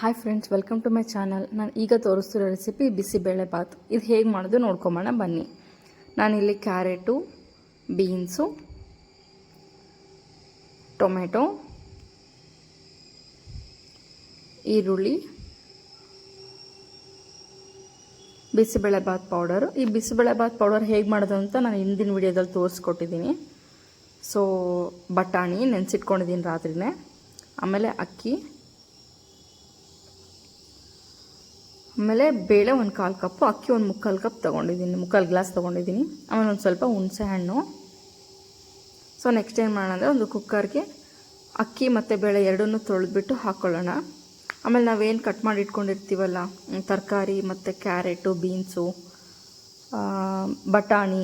Hi friends welcome to my channel ನಾನು ಈಗ ತೋರಿಸ್ತಿರೋ recipe bisibele Baat ಇದು ಹೇಗೆ ಮಾಡೋದು ನೋಡ್ಕೊಂಬೋಣ ಬನ್ನಿ. ನಾನಿಲ್ಲಿ ಕ್ಯಾರೆಟು, ಬೀನ್ಸು, ಟೊಮೆಟೊ, ಈರುಳ್ಳಿ ಬಿಸಿಬೇಳೆ ಬಾತ್ ಪೌಡರು. ಈ ಬಿಸಿಬೇಳೆ ಬಾತ್ ಪೌಡರ್ ಹೇಗೆ ಮಾಡೋದು ಅಂತ ನಾನು ಹಿಂದಿನ ವಿಡಿಯೋದಲ್ಲಿ ತೋರಿಸ್ಕೊಟ್ಟಿದ್ದೀನಿ ಸೊ ಬಟಾಣಿ ನೆನೆಸಿಟ್ಕೊಂಡಿದ್ದೀನಿ ರಾತ್ರಿನೇ. ಆಮೇಲೆ ಅಕ್ಕಿ ಆಮೇಲೆ ಬೇಳೆ ಒಂದು ಕಾಲು ಕಪ್ಪು, ಅಕ್ಕಿ ಒಂದು ಮುಕ್ಕಾಲು ಕಪ್ ತೊಗೊಂಡಿದ್ದೀನಿ, ಮುಕ್ಕಾಲು ಗ್ಲಾಸ್ ತೊಗೊಂಡಿದ್ದೀನಿ. ಆಮೇಲೆ ಒಂದು ಸ್ವಲ್ಪ ಹುಣಸೆ ಹಣ್ಣು. ಸೊ ನೆಕ್ಸ್ಟ್ ಏನು ಮಾಡೋಣ ಅಂದರೆ ಒಂದು ಕುಕ್ಕರ್ಗೆ ಅಕ್ಕಿ ಮತ್ತು ಬೇಳೆ ಎರಡನ್ನೂ ತೊಳೆದ್ಬಿಟ್ಟು ಹಾಕ್ಕೊಳ್ಳೋಣ ಆಮೇಲೆ ನಾವೇನು ಕಟ್ ಮಾಡಿ ಇಟ್ಕೊಂಡಿರ್ತೀವಲ್ಲ, ತರಕಾರಿ ಮತ್ತು ಕ್ಯಾರೆಟು, ಬೀನ್ಸು ಬಟಾಣಿ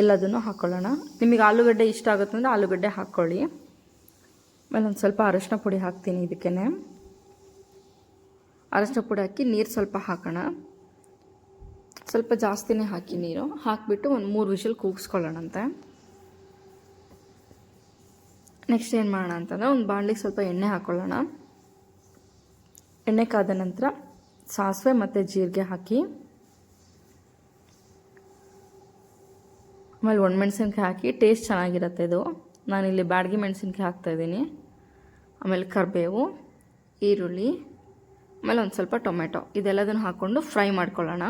ಎಲ್ಲದನ್ನು ಹಾಕ್ಕೊಳ್ಳೋಣ ನಿಮಗೆ ಆಲೂಗಡ್ಡೆ ಇಷ್ಟ ಆಗುತ್ತಂದರೆ ಆಲೂಗಡ್ಡೆ ಹಾಕ್ಕೊಳ್ಳಿ ಆಮೇಲೆ ಒಂದು ಸ್ವಲ್ಪ ಅರಶಿನ ಪುಡಿ ಹಾಕ್ತೀನಿ ಇದಕ್ಕೇ ಅರಶಿನ ಪುಡಿ ಹಾಕಿ ನೀರು ಸ್ವಲ್ಪ ಹಾಕೋಣ. ಸ್ವಲ್ಪ ಜಾಸ್ತಿನೇ ಹಾಕಿ ನೀರು. ಹಾಕಿಬಿಟ್ಟು ಒಂದು ಮೂರು ವಿಷಲ್ ಕೂಗಿಸ್ಕೊಳ್ಳೋಣಂತೆ. ನೆಕ್ಸ್ಟ್ ಏನು ಮಾಡೋಣ ಅಂತಂದರೆ ಒಂದು ಬಾಣಲಿಗೆ ಸ್ವಲ್ಪ ಎಣ್ಣೆ ಹಾಕ್ಕೊಳ್ಳೋಣ ಎಣ್ಣೆ ಕಾದ ನಂತರ ಸಾಸಿವೆ ಮತ್ತು ಜೀರಿಗೆ ಹಾಕಿ. ಆಮೇಲೆ ಒಣಮೆಣ್ಸಿನ್ಕಾಯಿ ಹಾಕಿ, ಟೇಸ್ಟ್ ಚೆನ್ನಾಗಿರುತ್ತೆ ಇದು. ನಾನಿಲ್ಲಿ ಬ್ಯಾಡಗಿ ಮೆಣಸಿನ್ಕಾಯಿ ಹಾಕ್ತಾಯಿದ್ದೀನಿ ಆಮೇಲೆ ಕರಿಬೇವು, ಈರುಳ್ಳಿ. ಆಮೇಲೆ ಒಂದು ಸ್ವಲ್ಪ ಟೊಮೆಟೊ. ಇದೆಲ್ಲದನ್ನು ಹಾಕ್ಕೊಂಡು ಫ್ರೈ ಮಾಡ್ಕೊಳ್ಳೋಣ.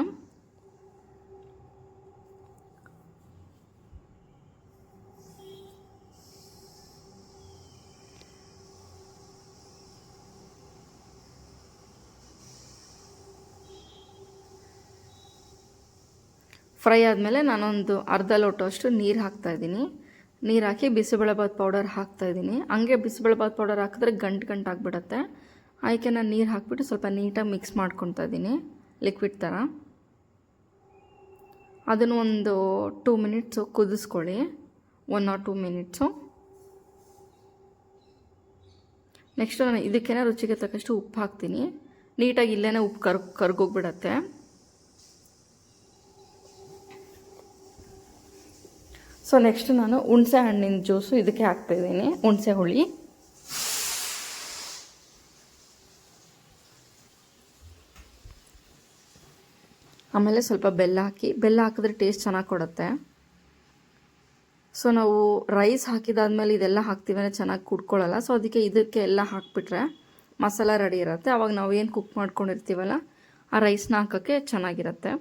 ಫ್ರೈ ಆದಮೇಲೆ ನಾನೊಂದು ಅರ್ಧ ಲೋಟಷ್ಟು ನೀರು ಹಾಕ್ತಾಯಿದ್ದೀನಿ ನೀರು ಹಾಕಿ ಬಿಸಿಬೇಳೆಬಾತ್ ಪೌಡರ್ ಹಾಕ್ತಾಯಿದ್ದೀನಿ ಹಂಗೆ ಬಿಸಿಬೇಳೆಬಾತ್ ಪೌಡರ್ ಹಾಕಿದ್ರೆ ಗಂಟು ಗಂಟು ಆಗಿಬಿಡತ್ತೆ ಅದಕ್ಕೆ ನಾನು ನೀರು ಹಾಕಿಬಿಟ್ಟು ಸ್ವಲ್ಪ ನೀಟಾಗಿ ಮಿಕ್ಸ್ ಮಾಡ್ಕೊತಾ ಇದ್ದೀನಿ ಲಿಕ್ವಿಡ್ ಥರ ಅದನ್ನು ಒಂದು two minutes ಕುದಿಸ್ಕೊಳ್ಳಿ one or two minutes next ನಾನು ಇದಕ್ಕೇನೆ ರುಚಿಗೆ ತಕ್ಕಷ್ಟು ಉಪ್ಪು ಹಾಕ್ತೀನಿ. ನೀಟಾಗಿ ಇಲ್ಲೇ ಉಪ್ಪು ಕರ್, ಕರ್ಗೋಗ್ಬಿಡತ್ತೆ. ಸೊ ನೆಕ್ಸ್ಟ್ ನಾನು ಹುಣಸೆ ಹಣ್ಣಿನ ಜ್ಯೂಸು ಇದಕ್ಕೆ ಹಾಕ್ತಾಯಿದ್ದೀನಿ ಹುಣಸೆ ಹುಳಿ. ಆಮೇಲೆ ಸ್ವಲ್ಪ ಬೆಲ್ಲ ಹಾಕಿ, ಬೆಲ್ಲ ಹಾಕಿದ್ರೆ ಟೇಸ್ಟ್ ಚೆನ್ನಾಗಿ ಕೊಡುತ್ತೆ. ಸೊ ನಾವು ರೈಸ್ ಹಾಕಿದಾದ್ಮೇಲೆ ಇದೆಲ್ಲ ಹಾಕ್ತೀವಿ ಚೆನ್ನಾಗಿ ಕುಡ್ಕೊಳ್ಳಲ್ಲ ಸೊ ಅದಕ್ಕೆ ಇದಕ್ಕೆ ಎಲ್ಲ ಹಾಕಿಬಿಟ್ರೆ ಮಸಾಲ ರೆಡಿ ಇರುತ್ತೆ. ಆವಾಗ ನಾವು ಏನು ಕುಕ್ ಮಾಡ್ಕೊಂಡಿರ್ತೀವಲ್ಲ, ಆ ರೈಸ್ನ ಹಾಕೋಕ್ಕೆ ಚೆನ್ನಾಗಿರುತ್ತೆ.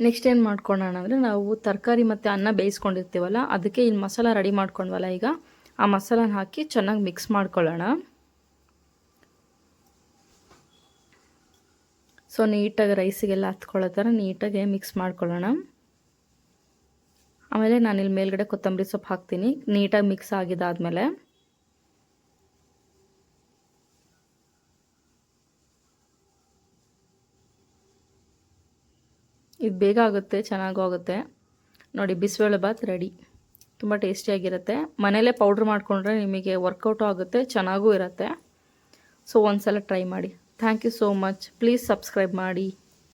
ನೆಕ್ಸ್ಟ್ ಏನು ಮಾಡ್ಕೊಳ್ಳೋಣ ಅಂದರೆ ನಾವು ತರಕಾರಿ ಮತ್ತು ಅನ್ನ ಬೇಯಿಸ್ಕೊಂಡಿರ್ತೀವಲ್ಲ, ಅದಕ್ಕೆ ಇಲ್ಲಿ ಮಸಾಲ ರೆಡಿ ಮಾಡ್ಕೊಂಡ್ವಲ್ಲ ಈಗ, ಆ ಮಸಾಲನ ಹಾಕಿ ಚೆನ್ನಾಗಿ ಮಿಕ್ಸ್ ಮಾಡ್ಕೊಳ್ಳೋಣ. ಸೊ ನೀಟಾಗಿ ರೈಸಿಗೆಲ್ಲ ಹತ್ಕೊಳ್ಳೋ ಥರ ನೀಟಾಗಿ ಮಿಕ್ಸ್ ಮಾಡ್ಕೊಳ್ಳೋಣ. ಆಮೇಲೆ ನಾನು ಇಲ್ಲಿ ಮೇಲ್ಗಡೆ ಕೊತ್ತಂಬರಿ ಸೊಪ್ಪು ಹಾಕ್ತೀನಿ. ನೀಟಾಗಿ ಮಿಕ್ಸ್ ಆಗಿದ್ದಾದಮೇಲೆ ಇದು ಬೇಗ ಆಗುತ್ತೆ, ಚೆನ್ನಾಗೂ ಆಗುತ್ತೆ. ನೋಡಿ, ಬಿಸಿಬೇಳೆ ಬಾತ್ ರೆಡಿ ತುಂಬ ಟೇಸ್ಟಿಯಾಗಿರುತ್ತೆ ಮನೇಲೇ ಪೌಡ್ರ್ ಮಾಡಿಕೊಂಡ್ರೆ ನಿಮಗೆ ವರ್ಕೌಟು ಆಗುತ್ತೆ, ಚೆನ್ನಾಗೂ ಇರುತ್ತೆ. ಸೊ ಒಂದು ಸಲ ಟ್ರೈ ಮಾಡಿ. thank you so much please subscribe ಮಾಡಿ